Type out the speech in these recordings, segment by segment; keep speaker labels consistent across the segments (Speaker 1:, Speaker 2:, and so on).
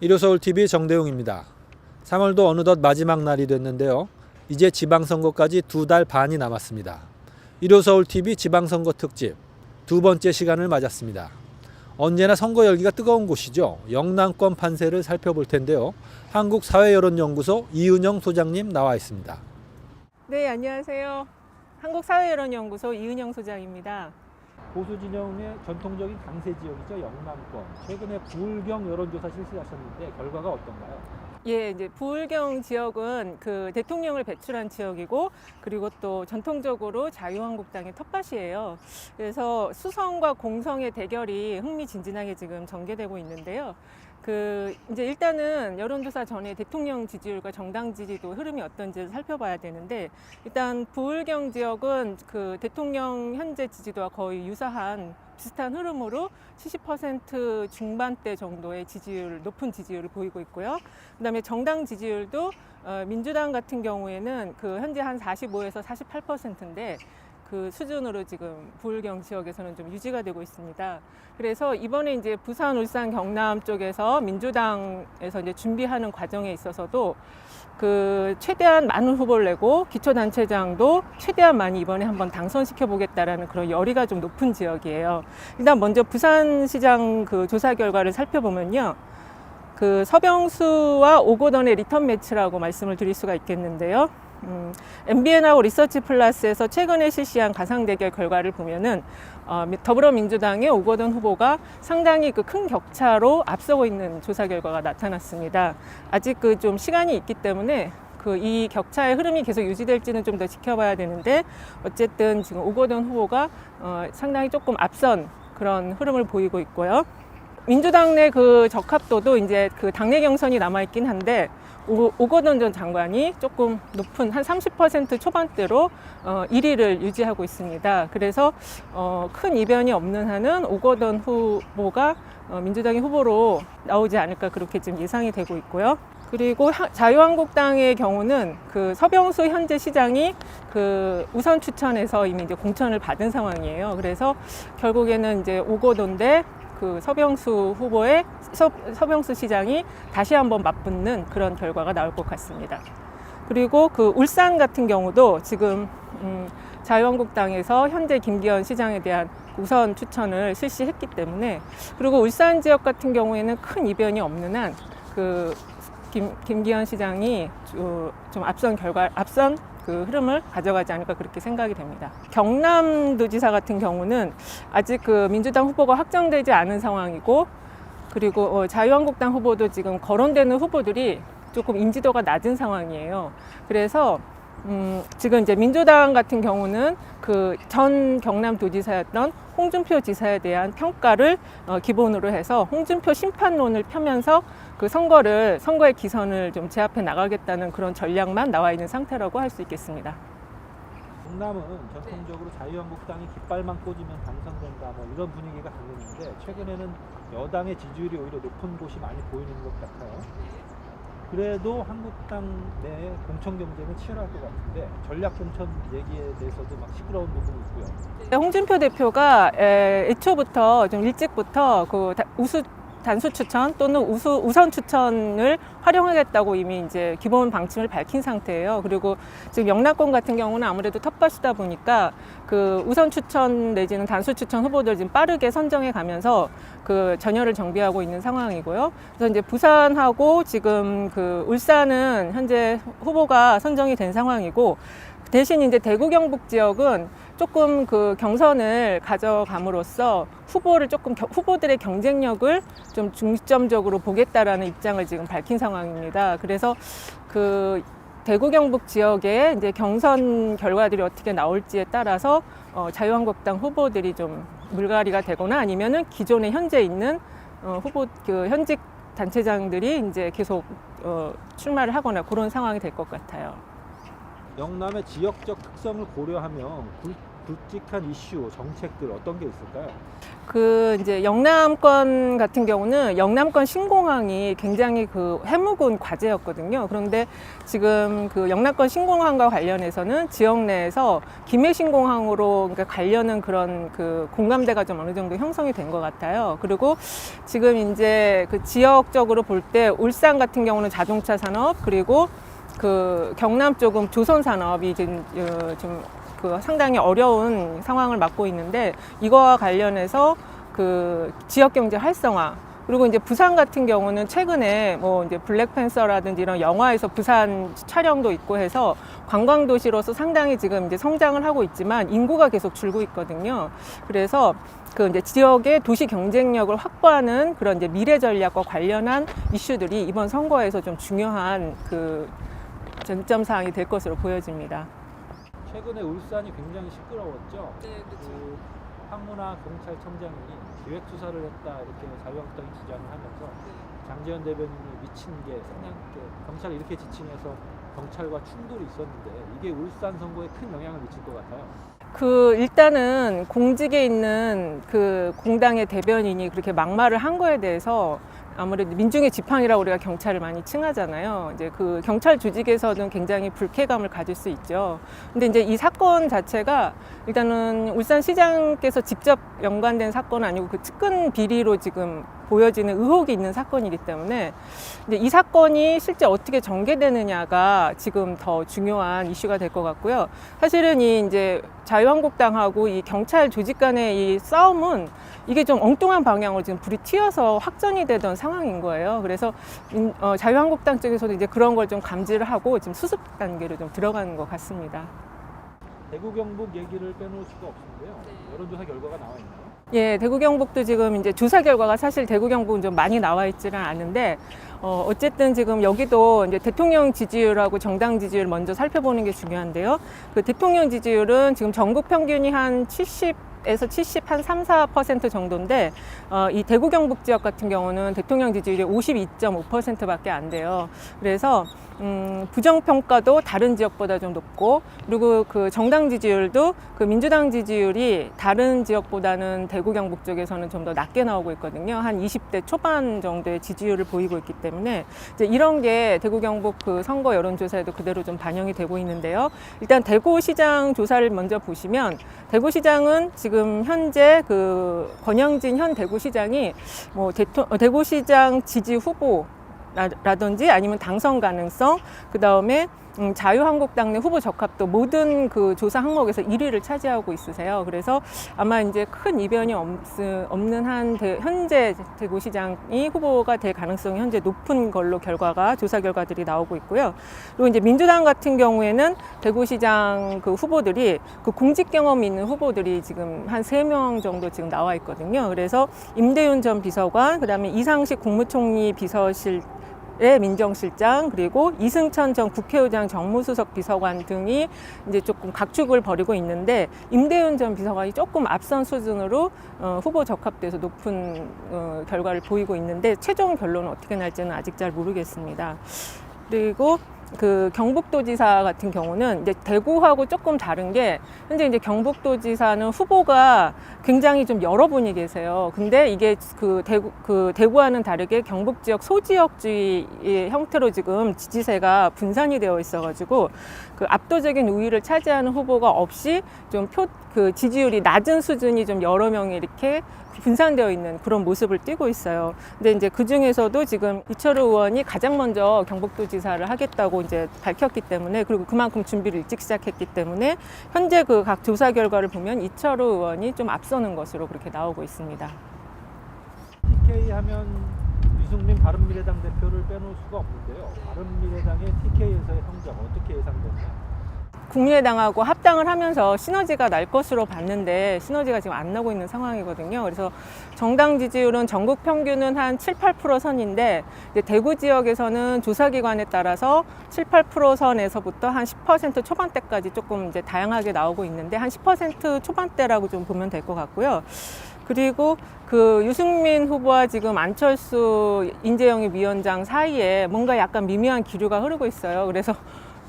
Speaker 1: 일요서울TV 정대웅입니다. 3월도 어느덧 마지막 날이 됐는데요. 이제 지방선거까지 두 달 반이 남았습니다. 일요서울TV 지방선거 특집 두 번째 시간을 맞았습니다. 언제나 선거 열기가 뜨거운 곳이죠. 영남권 판세를 살펴볼 텐데요. 한국사회여론연구소 이은영 소장님 나와 있습니다.
Speaker 2: 네, 안녕하세요. 한국사회여론연구소 이은영 소장입니다.
Speaker 1: 보수 진영의 전통적인 강세 지역이죠. 영남권. 최근에 부울경 여론조사 실시하셨는데 결과가 어떤가요?
Speaker 2: 예, 이제 부울경 지역은 그 대통령을 배출한 지역이고 그리고 또 전통적으로 자유한국당의 텃밭이에요. 그래서 수성과 공성의 대결이 흥미진진하게 지금 전개되고 있는데요. 그 이제 일단은 여론조사 전에 대통령 지지율과 정당 지지도 흐름이 어떤지 살펴봐야 되는데 일단 부울경 지역은 그 대통령 현재 지지도와 거의 유사한 비슷한 흐름으로 70% 중반대 정도의 지지율 높은 지지율을 보이고 있고요. 그다음에 정당 지지율도 어, 민주당 같은 경우에는 그 현재 한 45에서 48%인데 그 수준으로 지금 부울경 지역에서는 좀 유지가 되고 있습니다. 그래서 이번에 이제 부산, 울산, 경남 쪽에서 민주당에서 이제 준비하는 과정에 있어서도 그 최대한 많은 후보를 내고 기초단체장도 최대한 많이 이번에 한번 당선시켜 보겠다라는 그런 열의가 좀 높은 지역이에요. 일단 먼저 부산시장 그 조사 결과를 살펴보면요. 그 서병수와 오고던의 리턴 매치라고 말씀을 드릴 수가 있겠는데요. 음, MBN하고 리서치 플러스에서 최근에 실시한 가상 대결 결과를 보면은 어, 미- 더불어민주당의 오거돈 후보가 상당히 그 큰 격차로 앞서고 있는 조사 결과가 나타났습니다. 아직 그 좀 시간이 있기 때문에 그 이 격차의 흐름이 계속 유지될지는 좀 더 지켜봐야 되는데 어쨌든 지금 오거돈 후보가 어, 상당히 조금 앞선 그런 흐름을 보이고 있고요. 민주당 내 그 적합도도 이제 그 당내 경선이 남아 있긴 한데 오- 오거돈 전 장관이 조금 높은 한 30% 초반대로 어, 1위를 유지하고 있습니다. 그래서 어, 큰 이변이 없는 한은 오거돈 후보가 어, 민주당의 후보로 나오지 않을까 그렇게 지금 예상이 되고 있고요. 그리고 하- 자유한국당의 경우는 그 서병수 현재 시장이 그 우선 추천에서 이미 이제 공천을 받은 상황이에요. 그래서 결국에는 이제 오거돈 대 그 서병수 후보의 서, 서병수 시장이 다시 한번 맞붙는 그런 결과가 나올 것 같습니다. 그리고 그 울산 같은 경우도 지금 음, 자유한국당에서 현재 김기현 시장에 대한 우선 추천을 실시했기 때문에 그리고 울산 지역 같은 경우에는 큰 이변이 없는 한그 김, 김기현 시장이 주- 좀 앞선 결과 앞선 그 흐름을 가져가지 않을까 그렇게 생각이 됩니다. 경남도지사 같은 경우는 아직 그 민주당 후보가 확정되지 않은 상황이고 그리고 어, 자유한국당 후보도 지금 거론되는 후보들이 조금 인지도가 낮은 상황이에요. 그래서 음, 지금 이제 민주당 같은 경우는 그 전 경남도지사였던 홍준표 지사에 대한 평가를 어, 기본으로 해서 홍준표 심판론을 펴면서 그 선거를 선거의 기선을 좀 제압해 나가겠다는 그런 전략만 나와 있는 상태라고 할 수 있겠습니다.
Speaker 1: 경남은 전통적으로 자유한국당이 깃발만 꽂으면 당선된다 뭐 이런 분위기가 강했는데 최근에는 여당의 지지율이 오히려 높은 곳이 많이 보이는 것 같아요. 그래도 한국당 내 공천 경쟁은 치열할 것 같은데 전략 공천 얘기에 대해서도 막 시끄러운 부분이 있고요.
Speaker 2: 홍준표 대표가 에, 애초부터 좀 일찍부터 그 다- 우수 단수 추천 또는 우수 우선 추천을 활용하겠다고 이미 이제 기본 방침을 밝힌 상태예요. 그리고 지금 영남권 같은 경우는 아무래도 텃밭이다 보니까 그 우선 추천 내지는 단수 추천 후보들 지금 빠르게 선정해 가면서 그 전열을 정비하고 있는 상황이고요. 그래서 이제 부산하고 지금 그 울산은 현재 후보가 선정이 된 상황이고 대신 이제 대구 경북 지역은 조금 그 경선을 가져감으로써 후보를 조금 겨- 후보들의 경쟁력을 좀 중점적으로 보겠다라는 입장을 지금 밝힌 상황입니다. 그래서 그 대구 경북 지역의 이제 경선 결과들이 어떻게 나올지에 따라서 어, 자유한국당 후보들이 좀 물갈이가 되거나 아니면은 기존에 현재 있는 어, 후보 그 현직 단체장들이 이제 계속 어, 출마를 하거나 그런 상황이 될 것 같아요.
Speaker 1: 영남의 지역적 특성을 고려하면 구- 굵직한 이슈, 정책들 어떤 게 있을까요?
Speaker 2: 그 이제 영남권 같은 경우는 영남권 신공항이 굉장히 그 해묵은 과제였거든요. 그런데 지금 그 영남권 신공항과 관련해서는 지역 내에서 김해 신공항으로 그러니까 가려는 그런 그 공감대가 좀 어느 정도 형성이 된 것 같아요. 그리고 지금 이제 그 지역적으로 볼 때 울산 같은 경우는 자동차 산업 그리고 그 경남 쪽은 조선 산업이 지금 어, 좀그 상당히 어려운 상황을 맞고 있는데 이거와 관련해서 그 지역 경제 활성화 그리고 이제 부산 같은 경우는 최근에 뭐 이제 블랙팬서라든지 이런 영화에서 부산 촬영도 있고 해서 관광 도시로서 상당히 지금 이제 성장을 하고 있지만 인구가 계속 줄고 있거든요. 그래서 그 이제 지역의 도시 경쟁력을 확보하는 그런 이제 미래 전략과 관련한 이슈들이 이번 선거에서 좀 중요한 그 쟁점 사항이 될 것으로 보여집니다.
Speaker 1: 최근에 울산이 굉장히 시끄러웠죠.
Speaker 2: 네,
Speaker 1: 그 황문화 경찰청장이 기획 수사를 했다 이렇게 자유한국당이 주장을 하면서 장재현 대변인이 미친 게 사냥개 경찰 이렇게 지칭해서 경찰과 충돌이 있었는데 이게 울산 선거에 큰 영향을 미칠 것 같아요.
Speaker 2: 그 일단은 공직에 있는 그 공당의 대변인이 그렇게 막말을 한 거에 대해서 아무래도 민중의 지팡이라고 우리가 경찰을 많이 칭하잖아요. 이제 그 경찰 조직에서는 굉장히 불쾌감을 가질 수 있죠. 근데 이제 이 사건 자체가 일단은 울산시장께서 직접 연관된 사건은 아니고 그 측근 비리로 지금 보여지는 의혹이 있는 사건이기 때문에 이 사건이 실제 어떻게 전개되느냐가 지금 더 중요한 이슈가 될 것 같고요. 사실은 이 이제 자유한국당하고 이 경찰 조직 간의 이 싸움은 이게 좀 엉뚱한 방향으로 지금 불이 튀어서 확전이 되던 상황인 거예요. 그래서 인- 어, 자유한국당 쪽에서도 이제 그런 걸 좀 감지를 하고 지금 수습 단계로 좀 들어가는 것 같습니다.
Speaker 1: 대구 경북 얘기를 빼놓을 수가 없는데요. 여론조사 결과가 나와 있나요?
Speaker 2: 예, 대구 경북도 지금 이제 조사 결과가 사실 대구 경북은 좀 많이 나와 있지는 않은데 어, 어쨌든 지금 여기도 이제 대통령 지지율하고 정당 지지율 먼저 살펴보는 게 중요한데요. 그 대통령 지지율은 지금 전국 평균이 한 70, 에서 70, 한 3, 4% 정도인데, 어, 이 대구 경북 지역 같은 경우는 대통령 지지율이 52.5%밖에 안 돼요. 그래서, 음, 부정평가도 다른 지역보다 좀 높고, 그리고 그 정당 지지율도 그 민주당 지지율이 다른 지역보다는 대구 경북 쪽에서는 좀 더 낮게 나오고 있거든요. 한 20대 초반 정도의 지지율을 보이고 있기 때문에 이제 이런 게 대구 경북 그 선거 여론조사에도 그대로 좀 반영이 되고 있는데요. 일단 대구시장 조사를 먼저 보시면 대구시장은 지금 현재 그 권영진 현 대구시장이 뭐 대토, 어, 대구시장 지지 후보 라든지 아니면 당선 가능성 그 다음에 음, 자유한국당 내 후보 적합도 모든 그 조사 항목에서 1위를 차지하고 있으세요. 그래서 아마 이제 큰 이변이 없, 없는 한 대- 현재 대구시장이 후보가 될 가능성이 현재 높은 걸로 결과가 조사 결과들이 나오고 있고요. 그리고 이제 민주당 같은 경우에는 대구시장 그 후보들이 그 공직 경험이 있는 후보들이 지금 한 세 명 정도 지금 나와 있거든요. 그래서 임대윤 전 비서관, 그다음에 이상식 국무총리 비서실 의 민정실장 그리고 이승천 전 국회의장 정무수석 비서관 등이 이제 조금 각축을 벌이고 있는데 임대윤 전 비서관이 조금 앞선 수준으로 어, 후보 적합돼서 높은 어, 결과를 보이고 있는데 최종 결론은 어떻게 날지는 아직 잘 모르겠습니다. 그리고 그 경북도지사 같은 경우는 이제 대구하고 조금 다른 게 현재 이제 경북도지사는 후보가 굉장히 좀 여러 분이 계세요. 근데 이게 그 대구 그 대구와는 다르게 경북 지역 소지역주의의 형태로 지금 지지세가 분산이 되어 있어가지고 그 압도적인 우위를 차지하는 후보가 없이 좀 표 그 지지율이 낮은 수준이 좀 여러 명이 이렇게 분산되어 있는 그런 모습을 띠고 있어요. 근데 이제 그 중에서도 지금 이철우 의원이 가장 먼저 경북도지사를 하겠다고 이제 밝혔기 때문에 그리고 그만큼 준비를 일찍 시작했기 때문에 현재 그 각 조사 결과를 보면 이철우 의원이 좀 앞서는 것으로 그렇게 나오고 있습니다.
Speaker 1: TK 하면 유승민 바른미래당 대표를 빼놓을 수가 없는데요. 바른미래당의 TK에서의 성적 어떻게 예상되나요?
Speaker 2: 국민의당하고 합당을 하면서 시너지가 날 것으로 봤는데 시너지가 지금 안 나고 있는 상황이거든요. 그래서 정당 지지율은 전국 평균은 한 7, 8% 선인데 이제 대구 지역에서는 조사기관에 따라서 7, 8% 선에서부터 한 10% 초반대까지 조금 이제 다양하게 나오고 있는데 한 10% 초반대라고 좀 보면 될 것 같고요. 그리고 그 유승민 후보와 지금 안철수 인재영입 위원장 사이에 뭔가 약간 미묘한 기류가 흐르고 있어요. 그래서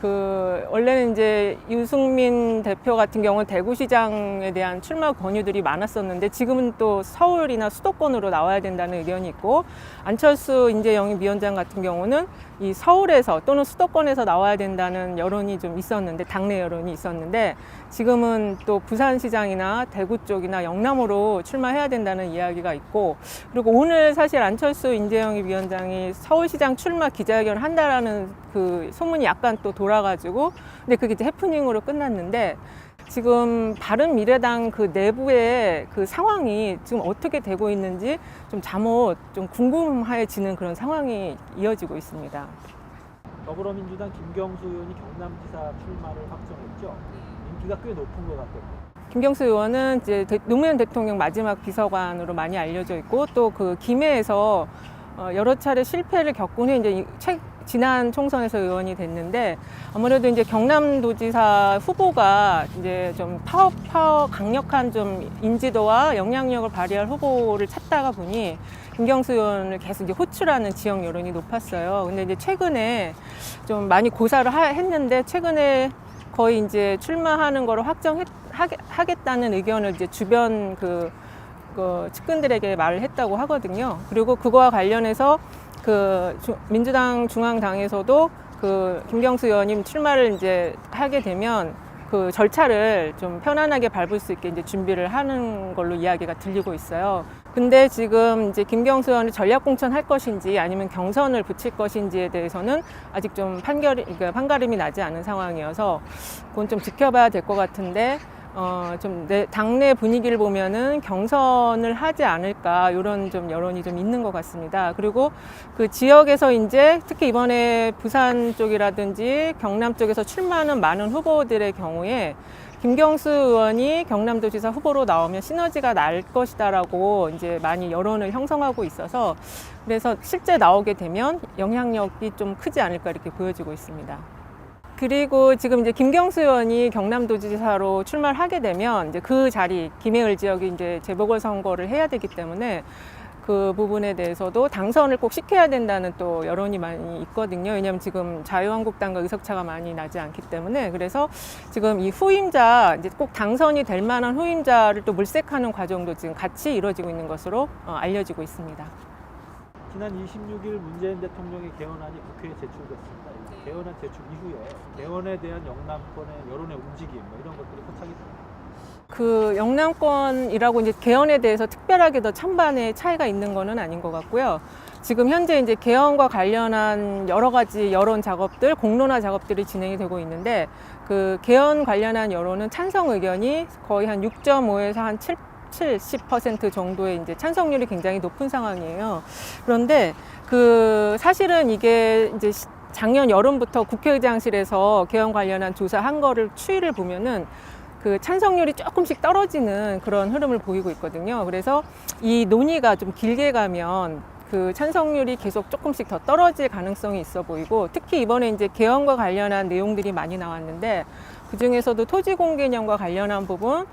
Speaker 2: 그 원래는 이제 유승민 대표 같은 경우는 대구시장에 대한 출마 권유들이 많았었는데 지금은 또 서울이나 수도권으로 나와야 된다는 의견이 있고 안철수 이제 영입위원장 같은 경우는 이 서울에서 또는 수도권에서 나와야 된다는 여론이 좀 있었는데 당내 여론이 있었는데 지금은 또 부산시장이나 대구 쪽이나 영남으로 출마해야 된다는 이야기가 있고 그리고 오늘 사실 안철수 인재영입 위원장이 서울시장 출마 기자회견을 한다라는 그 소문이 약간 또 돌아가지고 근데 그게 이제 해프닝으로 끝났는데 지금 바른 미래당 그 내부의 그 상황이 지금 어떻게 되고 있는지 좀 잠옷 좀 궁금해지는 그런 상황이 이어지고 있습니다.
Speaker 1: 더불어민주당 김경수 의원이 경남지사 출마를 확정했죠. 인기가 꽤 높은 것 같아요.
Speaker 2: 김경수 의원은 이제 대- 노무현 대통령 마지막 비서관으로 많이 알려져 있고 또 그 김해에서 어, 여러 차례 실패를 겪은 후에 이제 지난 총선에서 의원이 됐는데 아무래도 이제 경남도지사 후보가 이제 좀 파워 파워 강력한 좀 인지도와 영향력을 발휘할 후보를 찾다가 보니 김경수 의원을 계속 이제 호출하는 지역 여론이 높았어요. 근데 이제 최근에 좀 많이 고사를 하- 했는데 최근에 거의 이제 출마하는 거를 확정하겠다는 의견을 이제 주변 그, 그 측근들에게 말을 했다고 하거든요. 그리고 그거와 관련해서 그 주- 민주당 중앙당에서도 그 김경수 의원님 출마를 이제 하게 되면 그 절차를 좀 편안하게 밟을 수 있게 이제 준비를 하는 걸로 이야기가 들리고 있어요. 근데 지금 이제 김경수 의원이 전략 공천 할 것인지 아니면 경선을 붙일 것인지에 대해서는 아직 좀 판결이 그러니까 판가름이 나지 않은 상황이어서 그건 좀 지켜봐야 될 것 같은데 어, 좀 내, 당내 분위기를 보면은 경선을 하지 않을까 이런 좀 여론이 좀 있는 것 같습니다. 그리고 그 지역에서 이제 특히 이번에 부산 쪽이라든지 경남 쪽에서 출마하는 많은 후보들의 경우에 김경수 의원이 경남도지사 후보로 나오면 시너지가 날 것이다라고 이제 많이 여론을 형성하고 있어서 그래서 실제 나오게 되면 영향력이 좀 크지 않을까 이렇게 보여지고 있습니다. 그리고 지금 이제 김경수 의원이 경남도지사로 출마를 하게 되면 이제 그 자리 김해을 지역이 이제 재보궐 선거를 해야 되기 때문에 그 부분에 대해서도 당선을 꼭 시켜야 된다는 또 여론이 많이 있거든요. 왜냐하면 지금 자유한국당과 의석차가 많이 나지 않기 때문에 그래서 지금 이 후임자 이제 꼭 당선이 될 만한 후임자를 또 물색하는 과정도 지금 같이 이루어지고 있는 것으로 어, 알려지고 있습니다.
Speaker 1: 지난 26일 문재인 대통령의 개헌안이 국회에 제출됐습니다. 이 개헌안 제출 이후에 개헌에 대한 영남권의 여론의 움직임 뭐 이런 것들이 포착이 됩니다.
Speaker 2: 그 영남권이라고 이제 개헌에 대해서 특별하게 더 찬반의 차이가 있는 거는 아닌 것 같고요. 지금 현재 이제 개헌과 관련한 여러 가지 여론 작업들, 공론화 작업들이 진행이 되고 있는데 그 개헌 관련한 여론은 찬성 의견이 거의 한 6.5에서 한 7, 70% 정도의 이제 찬성률이 굉장히 높은 상황이에요. 그런데 그 사실은 이게 이제 시- 작년 여름부터 국회의장실에서 개헌 관련한 조사한 거를 추이를 보면은 그 찬성률이 조금씩 떨어지는 그런 흐름을 보이고 있거든요. 그래서 이 논의가 좀 길게 가면 그 찬성률이 계속 조금씩 더 떨어질 가능성이 있어 보이고 특히 이번에 이제 개헌과 관련한 내용들이 많이 나왔는데 그 중에서도 토지 공개념과 관련한 부분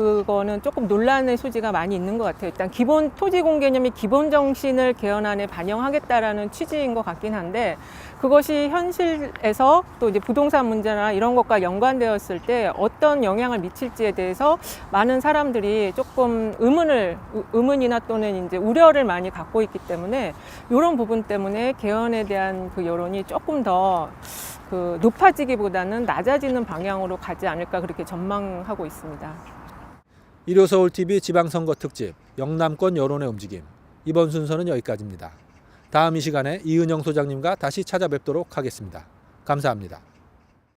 Speaker 2: 그거는 조금 논란의 소지가 많이 있는 것 같아요. 일단 기본 토지 공 개념이 기본 정신을 개헌안에 반영하겠다라는 취지인 것 같긴 한데 그것이 현실에서 또 이제 부동산 문제나 이런 것과 연관되었을 때 어떤 영향을 미칠지에 대해서 많은 사람들이 조금 의문을 의- 의문이나 또는 이제 우려를 많이 갖고 있기 때문에 이런 부분 때문에 개헌에 대한 그 여론이 조금 더그 높아지기보다는 낮아지는 방향으로 가지 않을까 그렇게 전망하고 있습니다.
Speaker 1: 일요서울 TV 지방선거 특집 영남권 여론의 움직임 이번 순서는 여기까지입니다. 다음 이 시간에 이은영 소장님과 다시 찾아뵙도록 하겠습니다. 감사합니다.